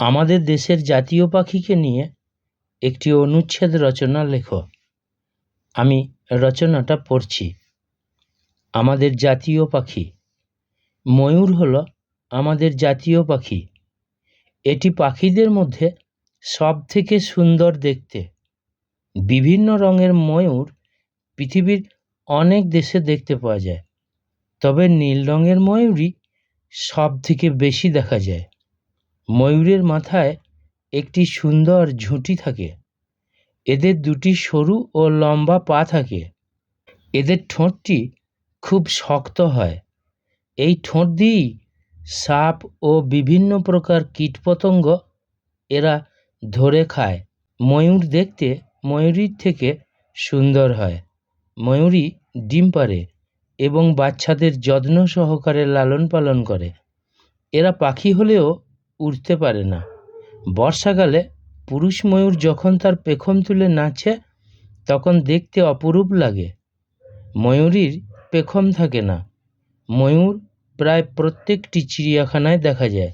আমাদের দেশের জাতীয় পাখিকে নিয়ে একটি অনুচ্ছেদ রচনা লেখো। আমি রচনাটা পড়ছি। আমাদের জাতীয় পাখি। ময়ূর হলো আমাদের জাতীয় পাখি। এটি পাখিদের মধ্যে সব থেকে সুন্দর দেখতে। বিভিন্ন রঙের ময়ূর পৃথিবীর অনেক দেশে দেখতে পাওয়া যায়, তবে নীল রঙের ময়ূরই সব থেকে বেশি দেখা যায়। ময়ূরের মাথায় একটি সুন্দর ঝুঁটি থাকে। এদের দুটি সরু ও লম্বা পা থাকে। এদের ঠোঁটটি খুব শক্ত হয়। এই ঠোঁট দিয়েই সাপ ও বিভিন্ন প্রকার কীটপতঙ্গ এরা ধরে খায়। ময়ূর দেখতে ময়ূরীর থেকে সুন্দর হয়। ময়ূরী ডিম পাড়ে এবং বাচ্চাদের যত্ন সহকারে লালন পালন করে। এরা পাখি হলেও উড়তে পারে না। বর্ষাকালে পুরুষ ময়ূর যখন তার পেখম তুলে নাচে, তখন দেখতে অপরূপ লাগে। ময়ূরীর পেখম থাকে না। ময়ূর প্রায় প্রত্যেকটি চিড়িয়াখানায় দেখা যায়।